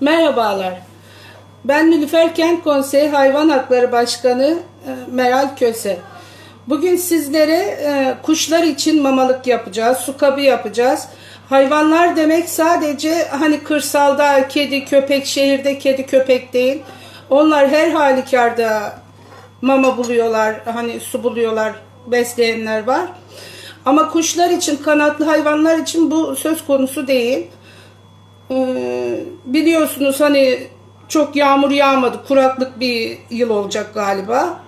Merhabalar. Ben Nilüfer Kent Konseyi Hayvan Hakları Başkanı e, Meral Köse. Bugün sizlere e, kuşlar için mamalık yapacağız, su kabı yapacağız. Hayvanlar demek sadece hani kırsalda kedi, köpek, şehirde kedi, köpek değil. Onlar her halükarda mama buluyorlar, hani su buluyorlar, besleyenler var. Ama kuşlar için, kanatlı hayvanlar için bu söz konusu değil. Ee, biliyorsunuz hani çok yağmur yağmadı. Kuraklık bir yıl olacak galiba.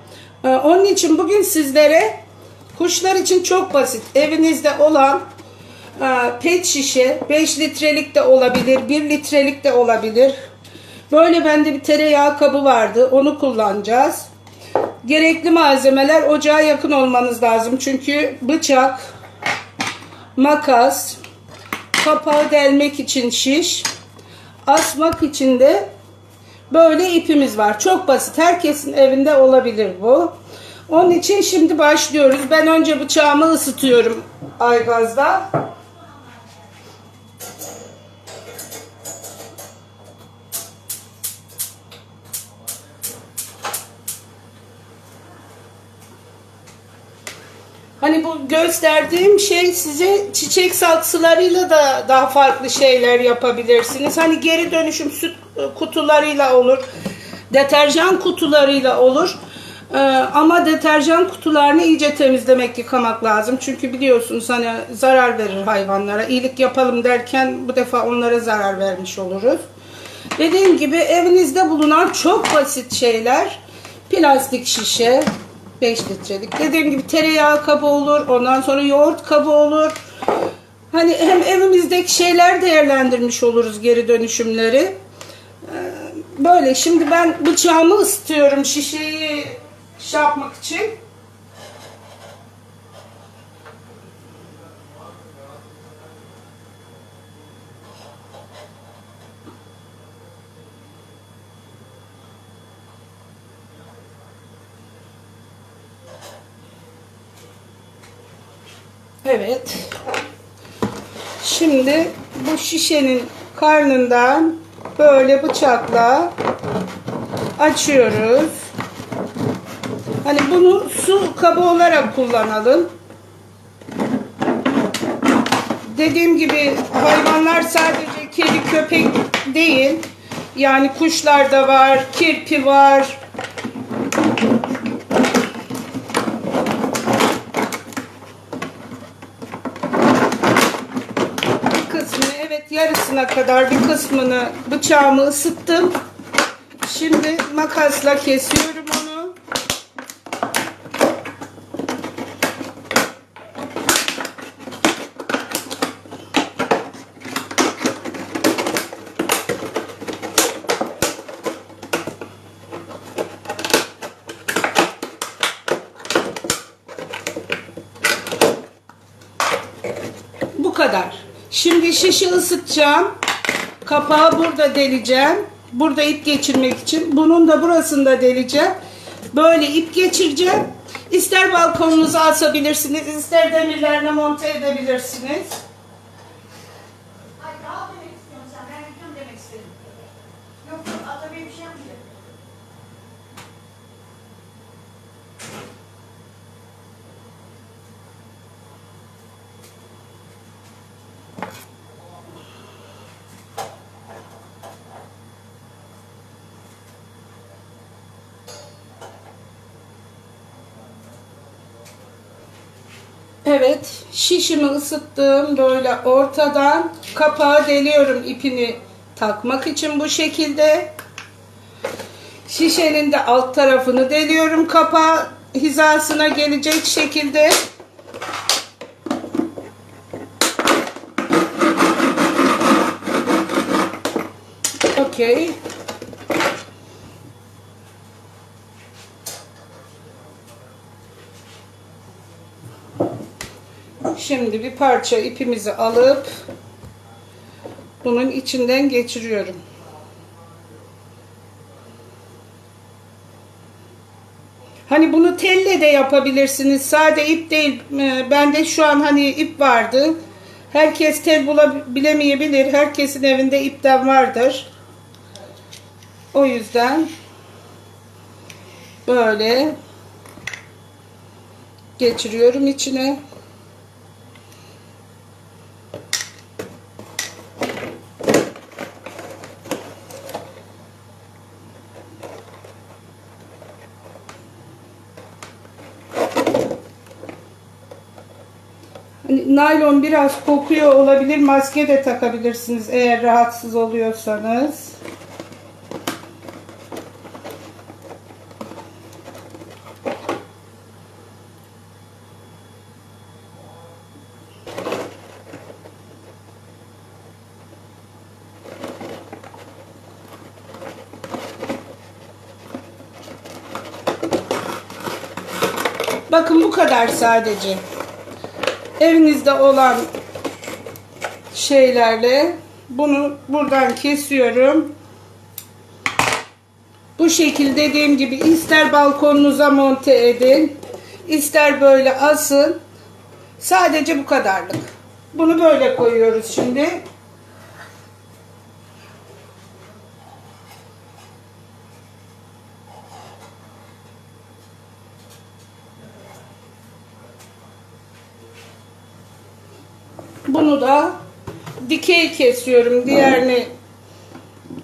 Ee, onun için bugün sizlere kuşlar için çok basit. Evinizde olan e, pet şişe 5 litrelik de olabilir, 1 litrelik de olabilir. Böyle bende bir tereyağı kabı vardı. Onu kullanacağız. Gerekli malzemeler ocağa yakın olmanız lazım. Çünkü bıçak, makas, kapağı delmek için şiş, asmak için de böyle ipimiz var. Çok basit. Herkesin evinde olabilir bu. Onun için şimdi başlıyoruz. Ben önce bıçağımı ısıtıyorum aygazda. Hani bu gösterdiğim şey size çiçek saksılarıyla da daha farklı şeyler yapabilirsiniz. Hani geri dönüşüm süt kutularıyla olur. Deterjan kutularıyla olur. Ee, ama deterjan kutularını iyice temizlemek, yıkamak lazım. Çünkü biliyorsunuz hani zarar verir hayvanlara. İyilik yapalım derken bu defa onlara zarar vermiş oluruz. Dediğim gibi evinizde bulunan çok basit şeyler. Plastik şişe, 5 litrelik. Dediğim gibi tereyağı kabı olur. Ondan sonra yoğurt kabı olur. Hani hem evimizdeki şeyler değerlendirmiş oluruz geri dönüşümleri. Ee, Böyle şimdi ben bıçağımı ısıtıyorum şişeyi şey yapmak için. Evet. Şimdi bu şişenin karnından böyle bıçakla açıyoruz. Hani bunu su kabı olarak kullanalım. Dediğim gibi hayvanlar sadece kedi köpek değil. Yani kuşlar da var, kirpi var. Bir kısmını evet yarısına kadar bir kısmını bıçağımı ısıttım. Şimdi makasla kesiyorum onu. Bu kadar. Şimdi şişi ısıtacağım. Kapağı burada deleceğim. Burada ip geçirmek için. Bunun da burasında deleceğim. Böyle ip geçireceğim. İster balkonunuza asabilirsiniz, ister demirlerine monte edebilirsiniz. Ay daha demek istiyorsun sen. Ben gidiyorum demek istedim. Yok yok Atabey bir şey yapmayacak. Evet, şişimi ısıttım böyle ortadan kapağı deliyorum ipini takmak için bu şekilde. Şişenin de alt tarafını deliyorum kapağı hizasına gelecek şekilde. Okey. Şimdi bir parça ipimizi alıp bunun içinden geçiriyorum. Hani bunu telle de yapabilirsiniz. Sade ip değil. Ee, Bende şu an hani ip vardı. Herkes tel bulabilemeyebilir. Herkesin evinde ipten vardır. O yüzden böyle geçiriyorum içine. Naylon biraz kokuyor olabilir. Maske de takabilirsiniz eğer rahatsız oluyorsanız. Bakın bu kadar sadece. Evinizde olan şeylerle bunu buradan kesiyorum. Bu şekilde dediğim gibi ister balkonunuza monte edin, ister böyle asın. Sadece bu kadarlık. Bunu böyle koyuyoruz şimdi. Da dikey kesiyorum. Diğerini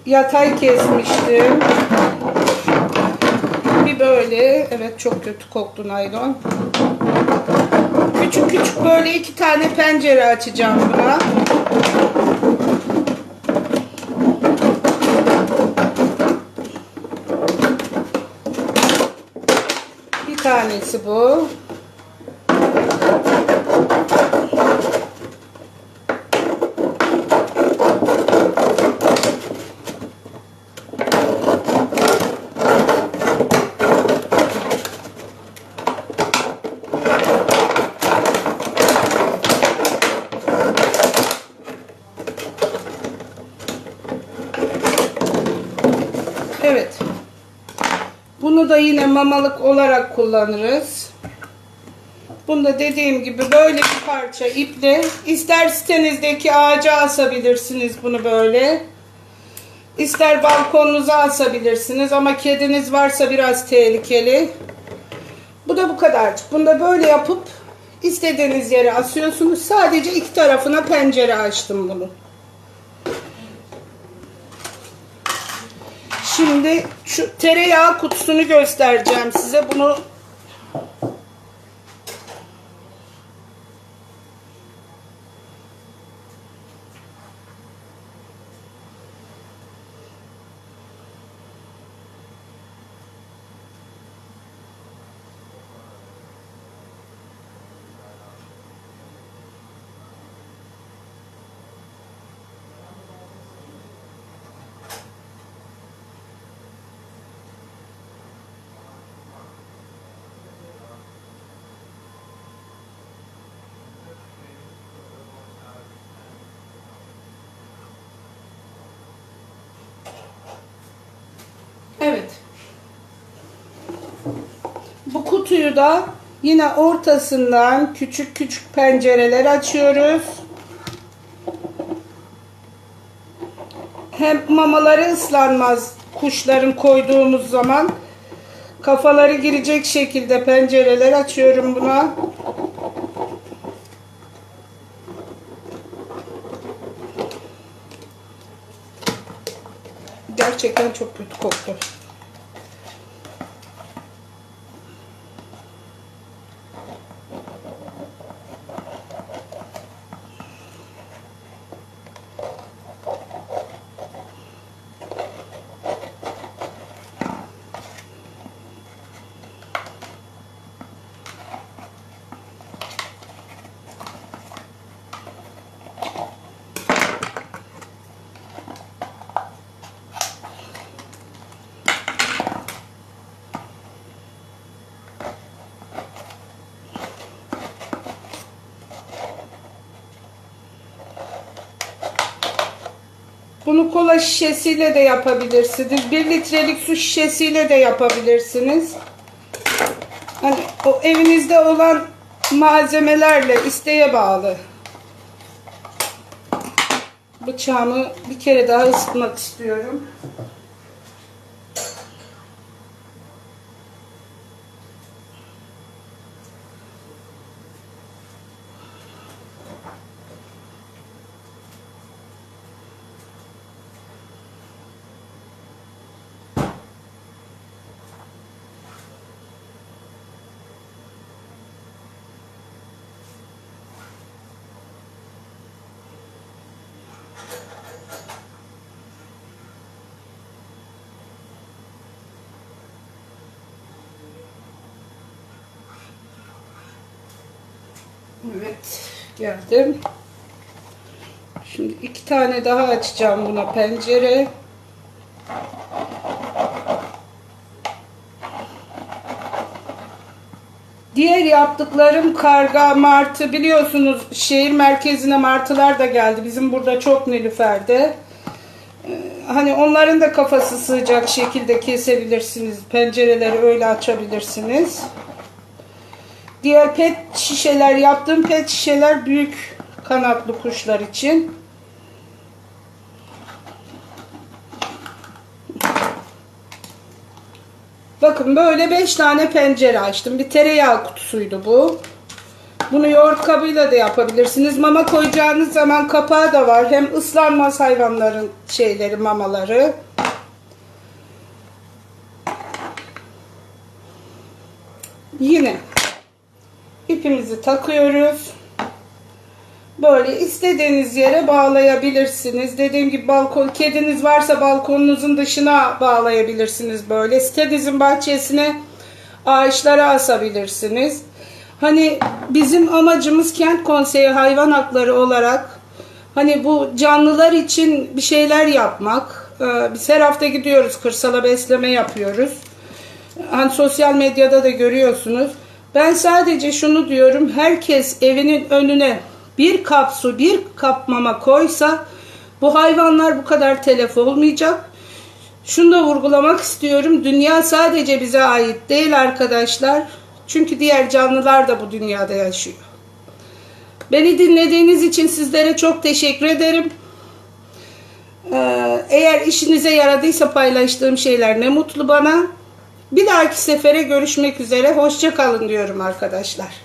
yatay kesmiştim. Bir böyle. Evet çok kötü koktu naylon. Küçük küçük böyle iki tane pencere açacağım buna. Bir tanesi bu. Evet. Bunu da yine mamalık olarak kullanırız. Bunu da dediğim gibi böyle bir parça iple ister sitenizdeki ağaca asabilirsiniz bunu böyle. İster balkonunuza asabilirsiniz ama kediniz varsa biraz tehlikeli. Bu da bu kadarcık. Bunu da böyle yapıp istediğiniz yere asıyorsunuz. Sadece iki tarafına pencere açtım bunu. Şimdi şu tereyağı kutusunu göstereceğim size. Bunu Evet. Bu kutuyu da yine ortasından küçük küçük pencereler açıyoruz. Hem mamaları ıslanmaz kuşların koyduğumuz zaman. Kafaları girecek şekilde pencereler açıyorum buna. Gerçekten çok kötü koktu. Bunu kola şişesiyle de yapabilirsiniz. 1 litrelik su şişesiyle de yapabilirsiniz. Hani o evinizde olan malzemelerle isteğe bağlı. bıçağımı bir kere daha ısıtmak istiyorum. Evet, geldim. Şimdi iki tane daha açacağım buna pencere. Diğer yaptıklarım karga, martı biliyorsunuz şehir merkezine martılar da geldi. Bizim burada çok Nilüfer'de. Ee, Hani onların da kafası sığacak şekilde kesebilirsiniz. Pencereleri öyle açabilirsiniz. Diğer pet şişeler yaptığım pet şişeler büyük kanatlı kuşlar için. Bakın böyle 5 tane pencere açtım. Bir tereyağı kutusuydu bu. Bunu yoğurt kabıyla da yapabilirsiniz. Mama koyacağınız zaman kapağı da var. Hem ıslanmaz hayvanların şeyleri, mamaları. Yine ipimizi takıyoruz. Böyle istediğiniz yere bağlayabilirsiniz. Dediğim gibi balkon, kediniz varsa balkonunuzun dışına bağlayabilirsiniz böyle. Sitenizin bahçesine ağaçlara asabilirsiniz. Hani bizim amacımız kent konseyi hayvan hakları olarak hani bu canlılar için bir şeyler yapmak. Ee, Biz her hafta gidiyoruz kırsala besleme yapıyoruz. Hani sosyal medyada da görüyorsunuz. Ben sadece şunu diyorum. Herkes evinin önüne bir kap su, bir kap mama koysa bu hayvanlar bu kadar telef olmayacak. Şunu da vurgulamak istiyorum. Dünya sadece bize ait değil arkadaşlar. Çünkü diğer canlılar da bu dünyada yaşıyor. Beni dinlediğiniz için sizlere çok teşekkür ederim. Ee, Eğer işinize yaradıysa paylaştığım şeyler ne mutlu bana. Bir dahaki sefere görüşmek üzere. Hoşça kalın diyorum arkadaşlar.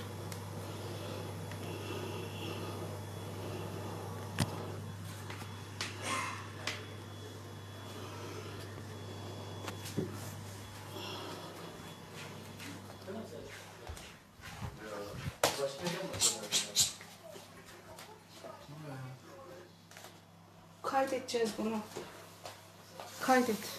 Kaydedeceğiz bunu. Kaydet.